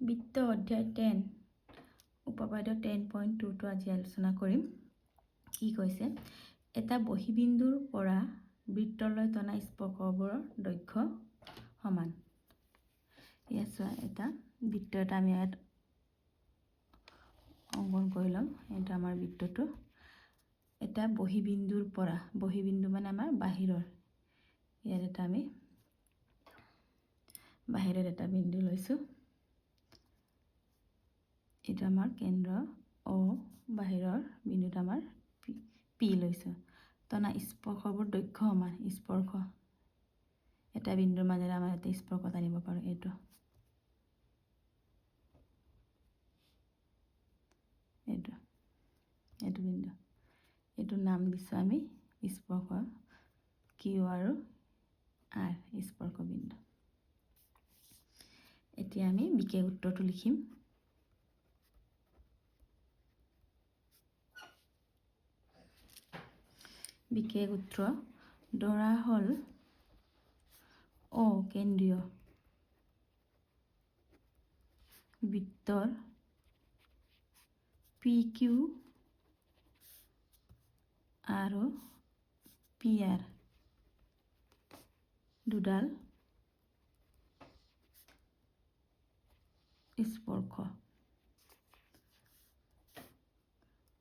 বৃত্ত অধ্যায় টেন উপপাদ্য টেন পইণ্ট টুটো আজি আলোচনা কৰিম। কি কৈছে? এটা বহিবিন্দুৰ পৰা বৃত্তলৈ টনা স্পৰ্শবোৰৰ দৈৰ্ঘ্য সমান। ইয়াত চোৱা, এটা বৃত্ত এটা আমি ইয়াত অংকন কৰি ল'ম, এইটো আমাৰ বৃত্তটো। এটা বহিবিন্দুৰ পৰা, বহিবিন্দু মানে আমাৰ বাহিৰৰ। ইয়াত এটা আমি, বাহিৰত এটা বিন্দু লৈছোঁ। এইটো আমাৰ কেন্দ্ৰ অ বাহিৰৰ বিন্দুটো আমাৰ পি পি লৈছোঁ। টনা স্পৰ্শবোৰ দৈৰ্ঘ্য সমান স্পৰ্শ। এটা বিন্দুৰ মাজেৰে আমাৰ এটা স্পৰ্শ টানিব পাৰোঁ এইটো। এইটো এইটো বিন্দু। এইটো নাম দিছোঁ আমি স্পৰ্শ কিউ আৰু আৰ স্পৰ্শ বিন্দু। এতিয়া আমি বিশেষ উত্তৰটো লিখিম। বিশেষ সূত্ৰ ধৰা হ'ল অকেন্দ্ৰীয় বৃত্তৰ। P Q. আৰু পি আৰ। দুডাল স্পৰ্শ।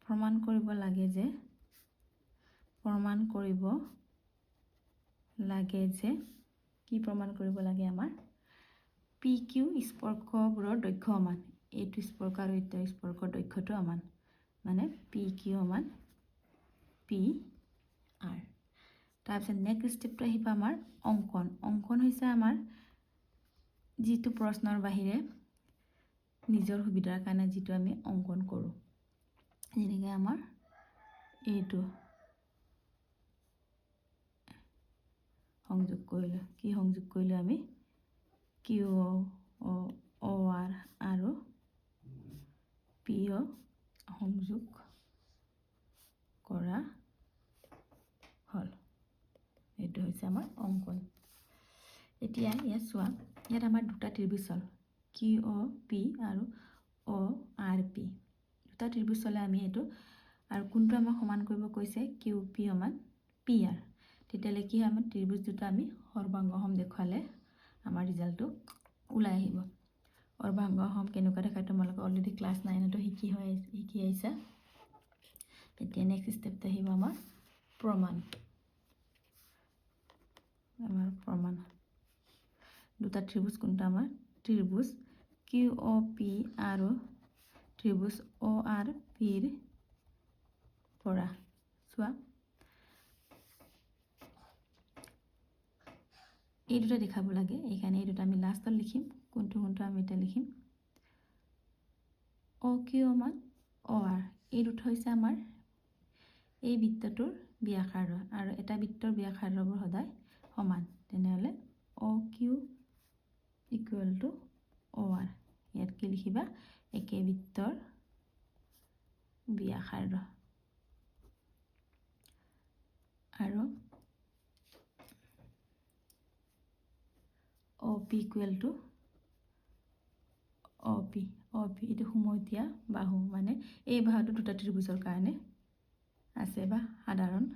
প্ৰমাণ কৰিব লাগে যে প্ৰমাণ কৰিব লাগে যে, কি প্ৰমাণ কৰিব লাগে আমাৰ? পি কিউ স্পৰ্শবোৰৰ দৈৰ্ঘ্য সমান। এইটো স্পৰ্শ আৰু এইটো স্পৰ্শৰ দৈৰ্ঘ্যটো সমান। মানে পি কিউ সমান পি আৰ তাৰপিছত নেক্সট ষ্টেপটো আহিব আমাৰ অংকন। অংকন হৈছে আমাৰ যিটো প্ৰশ্নৰ বাহিৰে নিজৰ সুবিধাৰ কাৰণে যিটো আমি অংকন কৰোঁ। যেনেকৈ আমাৰ এইটো। সংযোগ কৰিলোঁ কি সংযোগ কৰিলোঁ আমি? কিউ অ' আৰ আৰু পি অ' সংযোগ কৰা হ'ল। এইটো হৈছে আমাৰ অংকন। এতিয়া ইয়াত চোৱা ইয়াত আমাৰ দুটা ত্ৰিভুজ হ'ল কিউ অ' পি আৰু অ' আৰ পি। দুটা ত্ৰিভুজ হ'লে আমি এইটো আৰু কোনটো আমাক সমান কৰিব কৈছে? কিউ পি সমান পি আৰ। তেতিয়াহ'লে কি হয়, আমাৰ ত্ৰিভুজ দুটা আমি সৰ্বাংগ সম দেখুৱালে আমাৰ ৰিজাল্টটো ওলাই আহিব। সৰ্বাংগ সম কেনেকুৱা দেখায় তোমালোকে অলৰেডি ক্লাছ নাইনতো শিকি হৈ শিকি আহিছা। এতিয়া নেক্সট ষ্টেপটো আহিব আমাৰ প্ৰমাণ। আমাৰ প্ৰমাণ। দুটা ত্ৰিভুজ কোনটো আমাৰ? ত্ৰিভুজ কিউ অ' পি আৰু ত্ৰিভুজ অ' আৰ পিৰ পৰা। চোৱা। এই দুটা দেখাব লাগে এইকাৰণে এই দুটা আমি লাষ্টত লিখিম কোনটো কোনটো আমি এতিয়া লিখিম। অ কিউ মান অ আৰ এই দুটা হৈছে আমাৰ এই বৃত্তটোৰ ব্যাসাৰ্ধ আৰু এটা বৃত্তৰ ব্যাসাৰ্ধবোৰ সদায় সমান তেনেহ'লে O Q equal to O R ইয়াত কি লিখিবা? একে বৃত্তৰ ব্যাসাৰ্ধ। আৰু O' P equal to O' P O' P এইটো সুমতীয়া বাহু মানে এই বাহুটো দুটা ত্ৰিভুজৰ কাৰণে আছে বা সাধাৰণ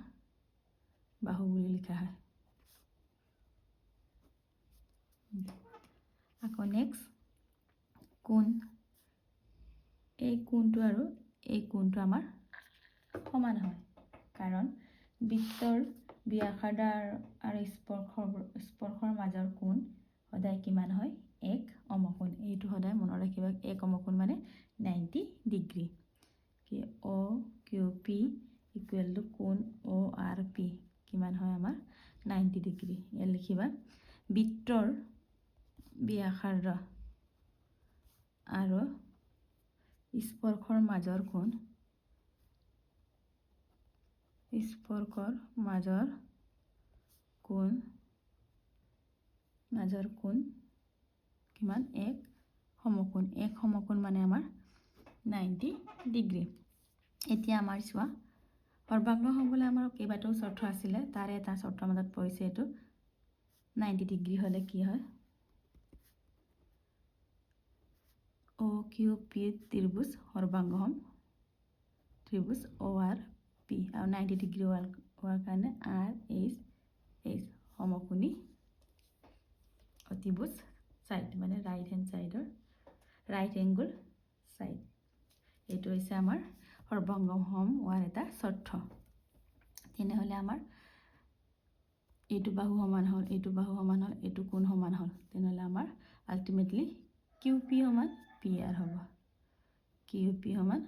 বাহু বুলি লিখা হয়। আকৌ নেক্সট কোণ এই কোণটো আৰু এই কোণটো আমাৰ সমান হয় কাৰণ বৃত্তৰ ব্যাসাৰ্ধ আৰু স্পৰ্শৰ স্পৰ্শৰ মাজৰ কোণ সদায় কিমান হয়? এক অমকোণ। এইটো সদায় মনত ৰাখিবা এক অমকোণ মানে নাইণ্টি ডিগ্ৰী কি? O' Q P equal to কোণ অ' আৰ পি কিমান হয় আমাৰ? নাইণ্টি ডিগ্ৰী ইয়াত লিখিবা বৃত্তৰ ব্যাসাৰ্ধ আৰু স্পৰ্শৰ মাজৰ কোণ স্পৰ্শৰ মাজৰ কোণ মাজৰ কোণ কিমান? এক সমকোণ। এক সমকোণ মানে আমাৰ নাইণ্টি ডিগ্ৰী এতিয়া আমাৰ চোৱা সৰ্বাংগ হ'বলৈ আমাৰ কেইবাটাও চৰ্ত আছিলে তাৰে এটা চৰ্তৰ মাজত পৰিছে এইটো। নাইণ্টি ডিগ্ৰী হ'লে কি হয়? কিউ পি ত্ৰিভুজ সৰ্বাংগহম ত্ৰিভুজ অ' আৰ পি আৰু নাইণ্টি ডিগ্ৰী হোৱাৰ হোৱাৰ কাৰণে আৰ এইচ এইচ সমকোণী অতিভুজ ছাইড মানে ৰাইট হেণ্ড ছাইডৰ ৰাইট এংগুল ছাইড এইটো হৈছে আমাৰ সৰ্বাংগম হোৱাৰ এটা চৰ্ত। তেনেহ'লে আমাৰ এইটো বাহু সমান হ'ল এইটো বাহু সমান হ'ল এইটো কোণ সমান হ'ল। তেনেহ'লে আমাৰ আল্টিমেটলি কিউ পি সমান পি আৰ হ'ব। কিউ পি সমান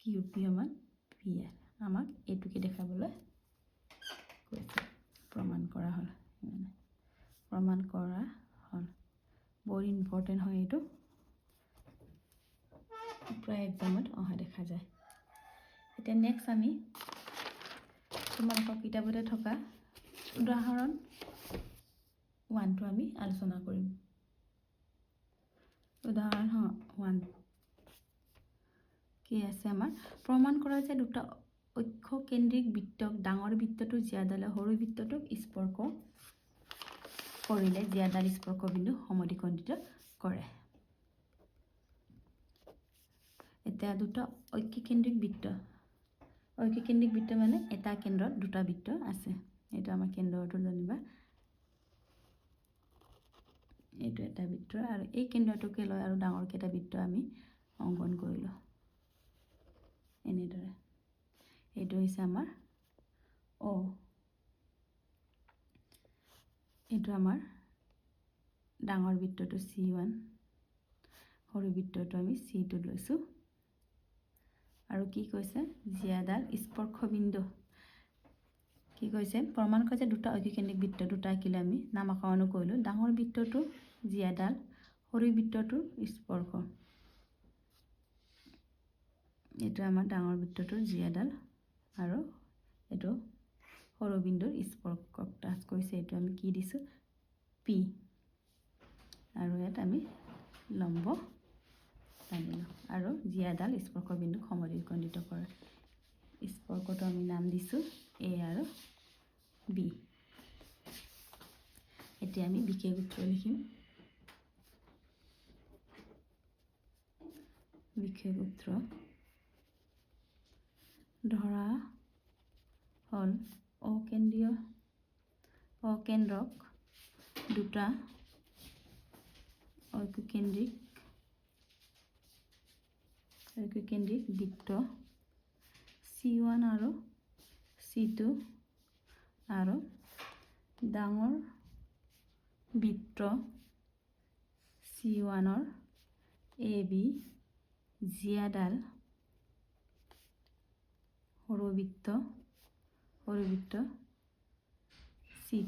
কিউ পি সমান পি আৰ আমাক এইটোকে দেখাবলৈ কৈছে প্ৰমাণ কৰা হ'ল। প্ৰমাণ কৰা হ'ল। বৰ ইম্পৰ্টেণ্ট হয় এইটো। প্ৰায় এক্সামত অহা দেখা যায়। এতিয়া নেক্সট আমি তোমালোকৰ কিতাপতে থকা উদাহৰণ ওৱানটো আমি আলোচনা কৰিম। উদাহৰণ ওৱান কি আছে আমাৰ? প্ৰমাণ কৰা যে দুটা অক্ষ কেন্দ্ৰিক বৃত্তক, ডাঙৰ বৃত্তটো জীয়াদালে সৰু বৃত্তটোক স্পৰ্শ কৰিলে জীয়াদাল স্পৰ্শ বিন্দু সমদ্বিখণ্ডিত কৰে। এতিয়া দুটা ঐক্যকেন্দ্ৰিক বৃত্ত। ঐক্যকেন্দ্ৰিক বৃত্ত মানে এটা কেন্দ্ৰত দুটা বৃত্ত আছে। এইটো আমাৰ কেন্দ্ৰটো জানিবা এইটো এটা বৃত্ত আৰু এই কেন্দ্ৰটোকে লৈ আৰু ডাঙৰকৈ এটা বৃত্ত আমি অংকন কৰিলোঁ। এনেদৰে। এইটো হৈছে আমাৰ অ এইটো আমাৰ ডাঙৰ বৃত্তটো চি ওৱান সৰু বৃত্তটো আমি চি টু লৈছোঁ। আৰু কি কৈছে? জীয়াডাল স্পৰ্শবিন্দু। কি কৈছে? প্ৰমাণ কৈছে দুটা ঐকিকেন্দ্ৰিক বৃত্ত, দুটা আঁকিলে আমি নামাকৰণো কৰিলোঁ। ডাঙৰ বৃত্তটো জীয়াডাল সৰু বৃত্তটোৰ স্পৰ্শ। এইটো আমাৰ ডাঙৰ বৃত্তটোৰ জীয়াডাল আৰু এইটো সৰু বিন্দুৰ স্পৰ্শক টাচ কৰিছে এইটো আমি কি দিছোঁ? পি আৰু ইয়াত আমি লম্ব টানিলোঁ আৰু জীয়াডাল স্পৰ্শ বিন্দুক সমদ্বিখণ্ডিত কৰে। স্পৰ্শটো আমি নাম দিছোঁ এ আৰু বি এতিয়া আমি বিশেষ সূত্ৰ লিখিম। বিশেষ সূত্ৰ ধৰা হ'ল অকেন্দ্ৰীয়, অকেন্দ্ৰক দুটা ঐক্যকেন্দ্ৰিক ঐক্যকেন্দ্রিক বৃত্ত চি ওৱান আৰু চি টু আৰু ডাঙৰ বৃত্ত চি ওৱানৰ এ বি জিয়াডাল সৰু বৃত্ত সৰু বৃত্ত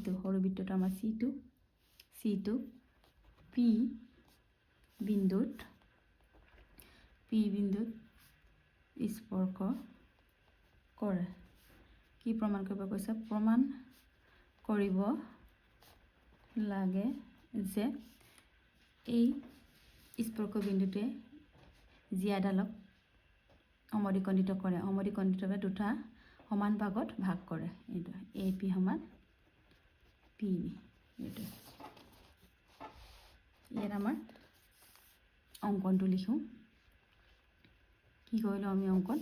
টু সৰু বৃত্তটো আমাৰ C two C two P বিন্দুত পি বিন্দুত স্পৰ্শ কৰে কি প্ৰমাণ কৰিব কৈছে? প্ৰমাণ কৰিব লাগে যে এই স্পৰ্শ বিন্দুটোৱে জীয়াডালক সমদ্বিখণ্ডিত কৰে। সমদ্বিখণ্ডিতভাৱে দুটা সমান ভাগত ভাগ কৰে। এইটো, এ পি সমান পি বি, এইটো। ইয়াত আমাৰ অংকনটো লিখোঁ। কি কৰিলোঁ আমি অংকন?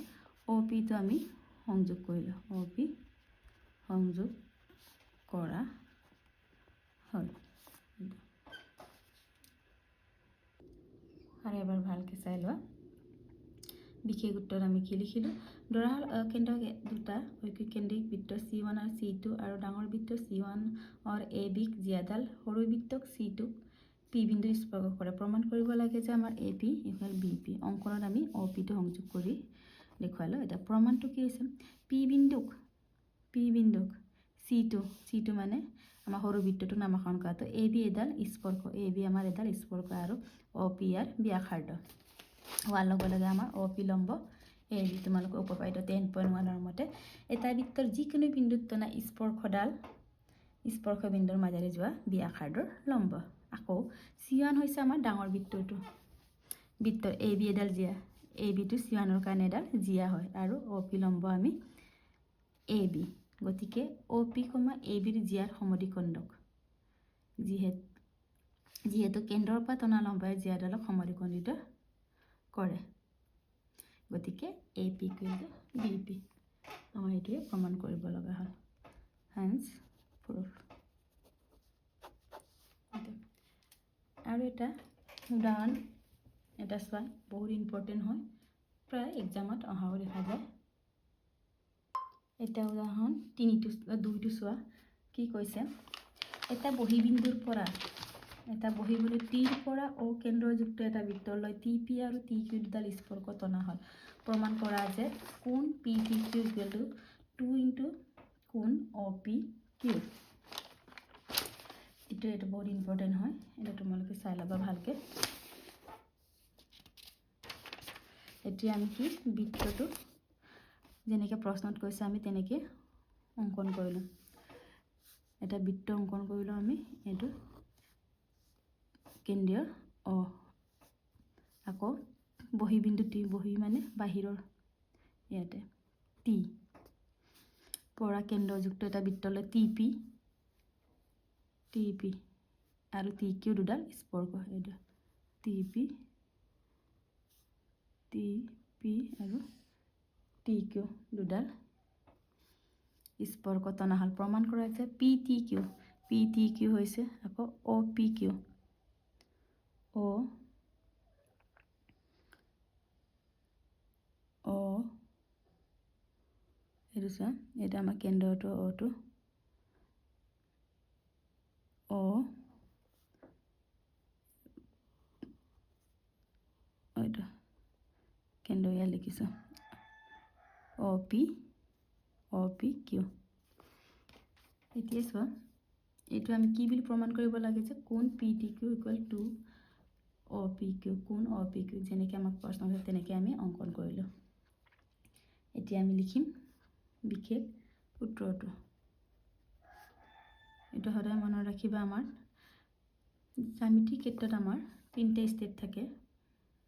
অ' পিটো আমি সংযোগ কৰিলোঁ। অ' পি সংযোগ কৰা হ'ল। আৰু এবাৰ ভালকৈ চাই লোৱা। বিশেষ উত্তৰত আমি কি হ'ল কেন্দ্ৰ দুটা ঐক্যকেন্দ্ৰিক বৃত্ত চি ওৱান আৰু চি টু আৰু ডাঙৰ বৃত্ত চি ওৱানৰ এ বিক জিয়াডাল, সৰু বৃত্তক চি টুক পি বিন্দু স্পৰ্শ কৰে। প্ৰমাণ কৰিব লাগে যে আমাৰ A P equal B P. অংকনত আমি অ' পিটো সংযোগ কৰি দেখুৱালোঁ। এতিয়া প্ৰমাণটো কি হৈছে? পি বিন্দুক পি বিন্দুক চি টু চি টু মানে আমাৰ সৰু বৃত্তটো নামাকৰণ কৰাটো এ বি এডাল স্পৰ্শ, এ বি আমাৰ এডাল স্পৰ্শ আৰু অ' পি ইয়াৰ ব্যাসাৰ্ধ। হোৱাৰ লগে লগে আমাৰ অ' পি লম্ব এ বি তোমালোকে উপপাদ্য টেন পইণ্ট ওৱানৰ মতে এটা বৃত্তৰ যিকোনো বিন্দুত টনা স্পৰ্শডাল স্পৰ্শ বিন্দুৰ মাজেৰে যোৱা ব্যাসাৰ্ধৰ লম্ব আকৌ চি ওৱান হৈছে আমাৰ ডাঙৰ বৃত্তটো বৃত্তৰ এ বি এডাল জীয়া এ বিটো চি ওৱানৰ কাৰণে এডাল জীয়া হয় আৰু অ' পি লম্ব আমি এ বি গতিকে অ' পি কমা এ বিৰ জীয়াৰ সমদ্বিখণ্ডক যিহেতু যিহেতু কেন্দ্ৰৰ পৰা টনা লম্বাই জীয়াডালক সমদ্বিখণ্ডিত কৰে গতিকে A P equal to B P আমাৰ এইটোৱে প্ৰমাণ কৰিব লগা হ'ল হেন্স প্ৰুফ আৰু এটা উদাহৰণ এটা চোৱা বহুত ইম্পৰ্টেণ্ট হয়। প্ৰায় এক্সামত অহাও দেখা যায় এটা উদাহৰণ তিনিটো দুইটো চোৱা। কি কৈছে? এটা বহীবিন্দুৰ পৰা এটা বহীবিন্দু টিৰ পৰা অ কেন্দ্ৰযুক্ত এটা বৃত্তলৈ টি পি আৰু টি কিউ দুডাল স্পৰ্শ টনা হ'ল। প্ৰমাণ কৰা যে কোন P T Q equal to two into কোন অ পি কিউ। এইটো এইটো বহুত ইম্পৰ্টেণ্ট হয়। এইটো তোমালোকে চাই ল'বা ভালকৈ। এতিয়া আমি কি বৃত্তটো যেনেকৈ প্ৰশ্নত কৈছে আমি তেনেকৈ অংকন কৰিলোঁ। এটা বৃত্ত অংকন কৰিলোঁ আমি, এইটো কেন্দ্ৰীয়, অ, আকৌ বহীবিন্দু টি, বহী মানে বাহিৰৰ ইয়াতে, টি, পৰা কেন্দ্ৰযুক্ত এটা বৃত্তলৈ টি পি টি পি, আৰু টি কিউ দুডাল স্পৰ্শ এইটো। টি পি টি পি আৰু টি কিউ দুডাল স্পৰ্শ টনা হ'ল প্ৰমাণ কৰা হৈছে P T Q, P T Q হৈছে আকৌ অ' পি কিউ। অ' অ' এইটো চোৱা এইটো আমাৰ কেন্দ্ৰটো অ'টো অ' এইটো কেন্দ্ৰ ইয়াত লিখিছোঁ O' P O' P Q এতিয়া চোৱা এইটো আমি কি বুলি প্ৰমাণ কৰিব লাগে যে কোন P T Q equal to O' P Q কোন অ' পি কিউ যেনেকৈ আমাক প্ৰশ্ন হৈছে তেনেকৈ আমি অংকন কৰিলোঁ। এতিয়া আমি লিখিম বিশেষ সূত্ৰটো এইটো সদায় মনত ৰাখিবা আমাৰ। জ্যামিতিৰ ক্ষেত্ৰত আমাৰ তিনিটা ষ্টেপ থাকে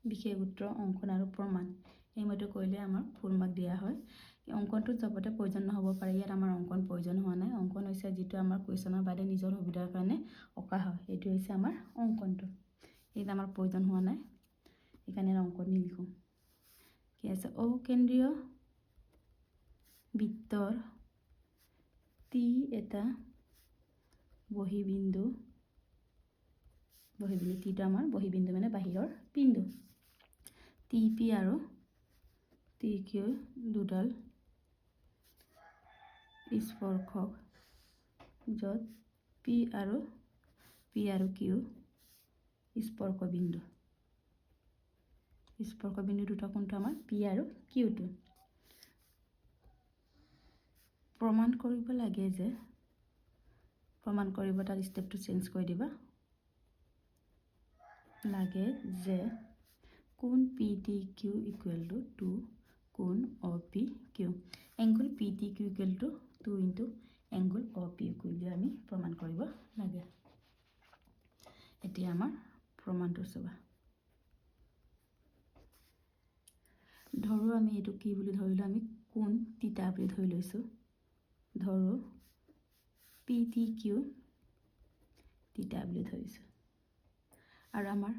বিশেষ সূত্ৰ অংকন আৰু প্ৰমাণ। এইমতে কৰিলে আমাৰ ফুল মাৰ্ক দিয়া হয়। অংকনটোত চবতে প্ৰয়োজন নহ'ব পাৰে ইয়াত আমাৰ অংকন প্ৰয়োজন হোৱা নাই। অংকন হৈছে যিটো আমাৰ কুৱেশ্যনৰ বাদে নিজৰ সুবিধাৰ কাৰণে অঁকা হয়। সেইটো হৈছে আমাৰ অংকনটো। এইটো আমাৰ প্ৰয়োজন হোৱা নাই। সেইকাৰণে অংকন নিলিখোঁ কি আছে? অকেন্দ্ৰীয় বৃত্তৰ টি এটা বহীবিন্দু। বহীবিন্দু টিটো আমাৰ, বহীবিন্দু মানে বাহিৰৰ বিন্দু। টি পি আৰু টি কিউ দুডাল স্পৰ্শক, য'ত পি আৰু পি আৰু কিউ স্পৰ্শ বিন্দু। স্পৰ্শ বিন্দু দুটা কোনটো আমাৰ? পি আৰু কিউটো প্ৰমাণ কৰিব লাগে যে, প্ৰমাণ কৰিব তাত ষ্টেপটো চেঞ্জ কৰি দিবা। লাগে যে, কোন P T Q equal to two কোন O' P Q angle P T Q equal to two into angle O' P বুলি আমি প্ৰমাণ কৰিব লাগে। এতিয়া আমাৰ চাবা। ধৰোঁ আমি এইটো কি বুলি ধৰিলোঁ, আমি কোন তিতা বুলি ধৰি লৈছোঁ। ধৰোঁ পি টি কিউ তিতা বুলি ধৰিছোঁ। আৰু আমাৰ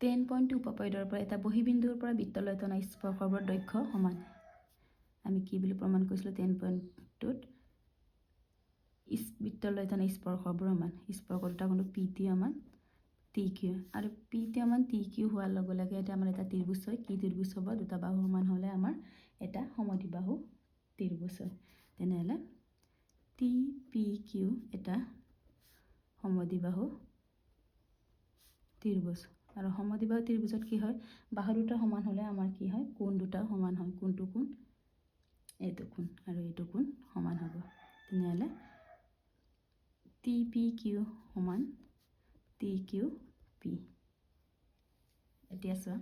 টেন পইণ্ট টু উপপয়দৰ পৰা এটা বহীবিন্দুৰ পৰা বৃত্তলৈ টনা স্পৰ্শৰ দৈৰ্ঘ্য সমান। আমি কি বুলি প্ৰমাণ কৰিছিলোঁ, টেন পইণ্ট টুত বৃত্তলৈ টনা স্পৰ্শবোৰ সমান স্পৰ্শ দুটা কোনো পি টি সমান টি কিউ আৰু পি টি সমান টি কিউ হোৱাৰ লগে লগে এতিয়া আমাৰ এটা ত্ৰিভুজ হয় কি ত্ৰিভুজ হ'ব দুটা বাহু সমান হ'লে আমাৰ এটা সমদ্বিবাহু ত্ৰিভুজ হয় তেনেহ'লে টি পি কিউ এটা সমদ্বিবাহু ত্ৰিভুজ আৰু সমদ্বিবাহু ত্ৰিভুজত কি হয়? বাহু দুটা সমান হ'লে আমাৰ কি হয়? কোণ দুটা সমান হয়? কোনটো কোণ? এইটো কোণ। আৰু এইটো কোণ সমান হ'ব। তেনেহ'লে টি পি কিউ সমান টি কিউ পি এতিয়া চোৱা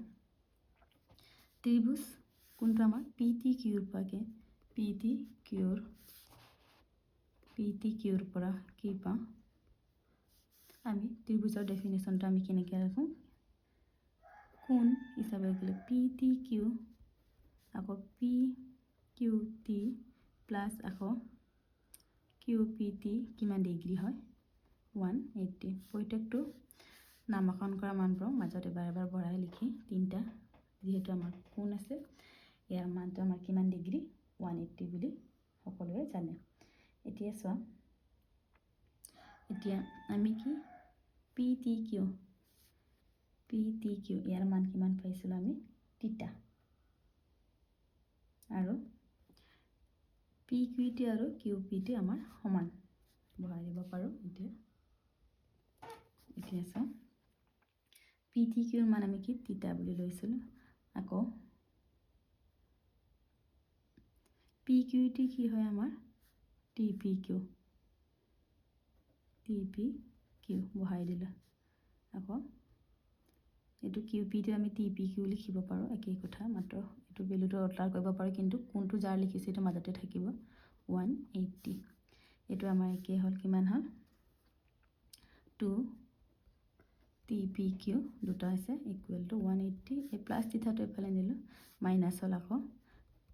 ত্ৰিভুজ কোনটো আমাৰ পি টি কিউৰ পৰাকে পি টি কিউৰ পি টি কিউৰ পৰা কি পাওঁ আমি ত্ৰিভুজৰ ডেফিনেশ্যনটো আমি কেনেকৈ ৰাখোঁ কোন হিচাপে গ'লে পি টি কিউ আকৌ পি কিউ টি প্লাছ আকৌ কিউ পি টি কিমান ডিগ্ৰী হয়? ওৱান এইট্টি প্ৰত্যেকটো নামাকৰণ কৰা মানবোৰক মাজত এবাৰ এবাৰ বঢ়াই লিখি তিনিটা যিহেতু আমাৰ কোণ আছে ইয়াৰ মানটো আমাৰ কিমান ডিগ্ৰী ওৱান এইট্টি বুলি সকলোৱে জানে। এতিয়া চোৱা এতিয়া আমি কি? P T Q P T Q ইয়াৰ মান কিমান পাইছিলোঁ আমি? তিতা আৰু পি কিউ টি আৰু কিউ পি টি আমাৰ সমান। বহাই দিব পাৰোঁ এতিয়া। এতিয়া চাওঁ। পি টি কিউৰ মান আমি কি? তিতা বুলি লৈছিলোঁ। আকৌ পি কিউ টি কি হয় আমাৰ? T P Q T P Q বহাই দিলোঁ। আকৌ এইটো কিউ পিটো আমি টি পি কিউ লিখিব পাৰোঁ একেই কথা। মাত্ৰ এইটো ভেলুটো অল্টাৰ কৰিব পাৰোঁ কিন্তু কোনটো যাৰ লিখিছোঁ এইটো মাজতে থাকিব। ওৱান এইট্টি এইটো আমাৰ একেই হ'ল কিমান হ'ল? টু টি পি কিউ দুটা আছে ইকুৱেল টু ওৱান এইট্টি এই প্লাছ থিতাটো এইফালে নিলোঁ মাইনাছ হ'ল আকৌ।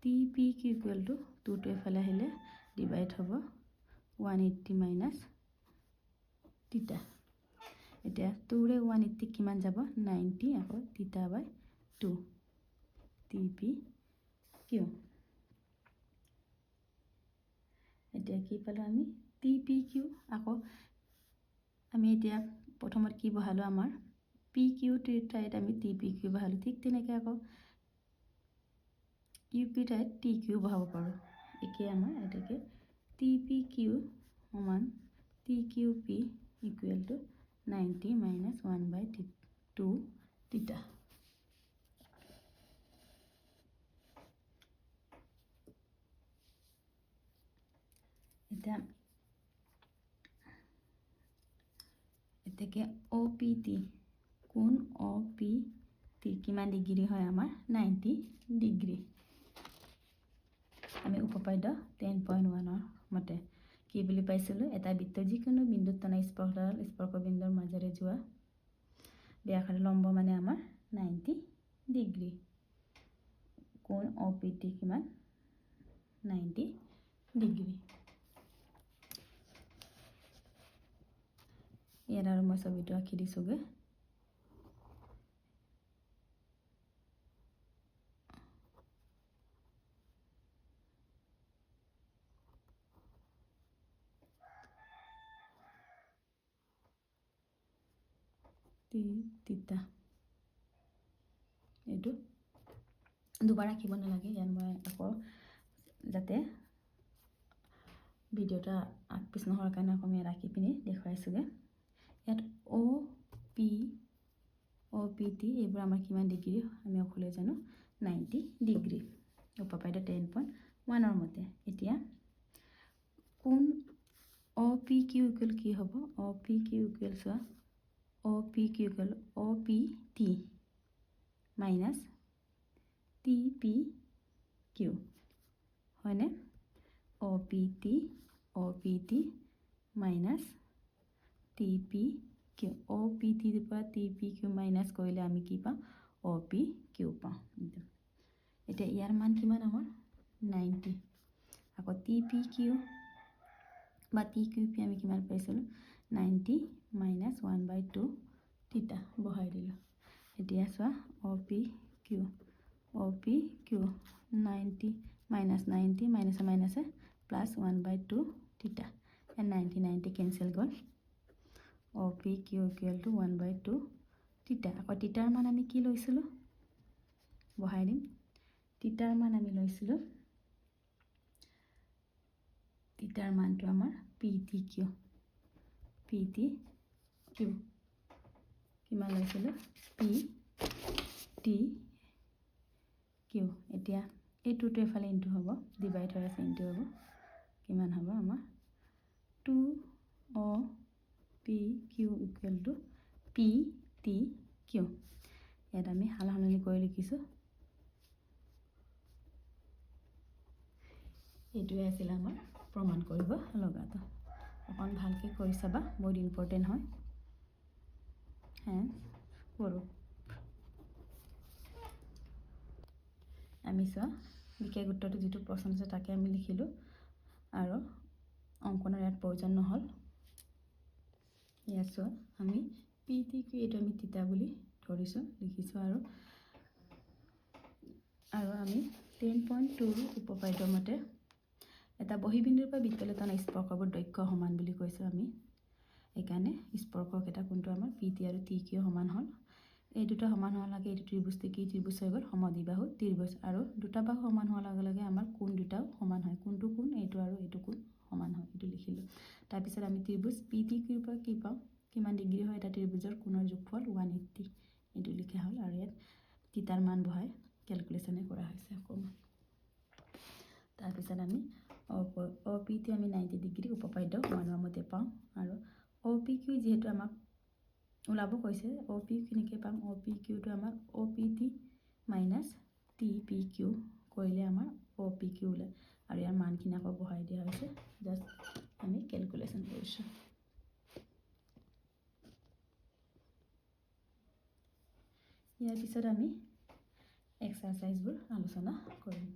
T P Q equal to টুটো এইফালে আহিলে ডিভাইড হ'ব। ওৱান এইট্টি মাইনাছ তিতা এতিয়া টুৰে ওৱান এইট্টি কিমান যাব? নাইণ্টি আকৌ theta by two T P Q এতিয়া কি পালোঁ আমি? টি পি কিউ আকৌ আমি এতিয়া প্ৰথমত কি বহালোঁ আমাৰ? পি কিউ টিৰ ঠাইত আমি টি পি কিউ বহালোঁ। ঠিক তেনেকৈ আকৌ ইউ পি ঠাইত টি কিউ বহাব পাৰোঁ। একেই আমাৰ এতেকে টি পি কিউ সমান T Q P equal to ninety minus one by T two theta এতিয়া এতেকে টি কোন টি কিমান ডিগ্ৰী হয় আমাৰ নাইণ্টি ডিগ্ৰী আমি উপপাদ্য টেন পইণ্ট ওৱানৰ মতে কি বুলি পাইছিলোঁ? এটা বৃত্ত যিকোনো বিন্দুত টনা স্পৰ্শডাল স্পৰ্শবিন্দুৰ মাজেৰে যোৱা ব্যাসাৰ্ধ লম্ব মানে আমাৰ নাইণ্টি ডিগ্ৰী কোণ অ পি টি কিমান? নাইণ্টি ডিগ্ৰী ইয়াত আৰু মই ছবিটো আঁকি দিছোঁগৈ। তিতা। এইটো। দুবাৰ ৰাখিব নালাগে ইয়াত মই আকৌ যাতে ভিডিঅ'টা আগ পিছ নোহোৱাৰ কাৰণে মই ৰাখি পিনি দেখুৱাইছোগৈ। ইয়াত O' P O' P, T, এইবোৰ আমাৰ কিমান ডিগ্ৰী, আমি অকলে জানো নাইণ্টি ডিগ্ৰী। উপপাদ্য টেন পইণ্ট ওৱানৰ মতে। এতিয়া কোন অ' পি, কিউ, ইকুৱেল কি হ'ব? অ' পি, কিউ, ইকুৱেল চোৱা। O' P Q equal O' P T T হয়নে O' P T O' P T minus T Q O' P টিৰ পৰা টি পি কিউ মাইনাছ কৰিলে আমি কি পাওঁ অ' পি কিউ পাওঁ এতিয়া ইয়াৰ মান কিমান আমাৰ নাইণ্টি আকৌ টি কিউ বা টি কিউ পি আমি কিমান পাইছিলোঁ ninety minus one by two theta বহাই দিলোঁ। এতিয়া চোৱা O' P Q O' P Q ninety minus ninety মাইনাছে মাইনাছে plus one by two theta ninety ninety cancel গ'ল। O' P Q equal to one by two theta আকৌ তিতাৰ মান আমি কি লৈছিলোঁ? বহাই দিম। তিতাৰ মান আমি লৈছিলোঁ। তিতাৰ মানটো আমাৰ P T Q. P T Q কিমান লৈছিলোঁ? পি টি কিউ এতিয়া এই টুটো এফালে ইনটু হ'ব ডিভাইড হৈ আছে ইনটু হ'ব। কিমান হ'ব আমাৰ? Two O' P Q equal to P T Q ইয়াত আমি সাল সলনি কৰি লিখিছোঁ। এইটোৱে আছিল আমাৰ প্ৰমাণ কৰিব লগাটো অকণ ভালকৈ কৰি চাবা বহুত ইম্পৰ্টেণ্ট হয়। হ্যাঁ কৰোঁ আমি চোৱা বিশেষ উত্তৰটো যিটো প্ৰশ্ন আছে তাকে আমি লিখিলোঁ। আৰু অংকনৰ ইয়াত প্ৰয়োজন নহ'ল। ইয়াত চোৱা আমি পি টি কিউ এইটো আমি তিতা বুলি ধৰিছোঁ লিখিছোঁ আৰু। আৰু আমি টেন পইণ্ট টুৰ উপপাদ্য মতে এটা বহীবিন্দুৰ পৰা বৃত্তলেতন স্পৰ্শবোৰ দৈৰ্ঘ্য সমান বুলি কৈছোঁ আমি। সেইকাৰণে স্পৰ্শকেইটা কোনটো আমাৰ পি টি আৰু টি কিউ সমান হ'ল? এই দুটা সমান হোৱাৰ লগে এইটো ত্ৰিভুজটো কি? ত্ৰিভুজ হৈ গ'ল সমদ্বিবাহু ত্ৰিভুজ আৰু দুটা বাহু সমান হোৱাৰ লগে লগে আমাৰ কোণ দুটাও সমান হয়? কোনটো কোণ এইটো আৰু এইটো কোণ সমান হয়? এইটো লিখিলোঁ। তাৰপিছত আমি ত্ৰিভুজ পি টি কিউৰ পৰা কি পাওঁ? কিমান ডিগ্ৰী হয় এটা ত্ৰিভুজৰ? কোণৰ যোগফল ওৱান এইট্টি। এইটো লিখা হ'ল আৰু ইয়াত তিতাৰ মান বহাই কেলকুলেশ্যনে কৰা হৈছে অকণমান। তাৰপিছত আমি অ পি টি আমি নাইণ্টি ডিগ্ৰী উপপাদ্য সমানৰ মতে পাওঁ আৰু অ' পি কিউ যিহেতু আমাক ওলাব কৈছে অ' পি কেনেকৈ পাম? অ' পি কিউটো আমাৰ O' P T minus T P Q কৰিলে আমাৰ অ' পি কিউ ওলায়। আৰু ইয়াৰ মানখিনি আকৌ বহাই দিয়া হৈছে। জাষ্ট আমি কেলকুলেশ্যন কৰিছোঁ। ইয়াৰ পিছত আমি এক্সাৰচাইজবোৰ আলোচনা কৰিম।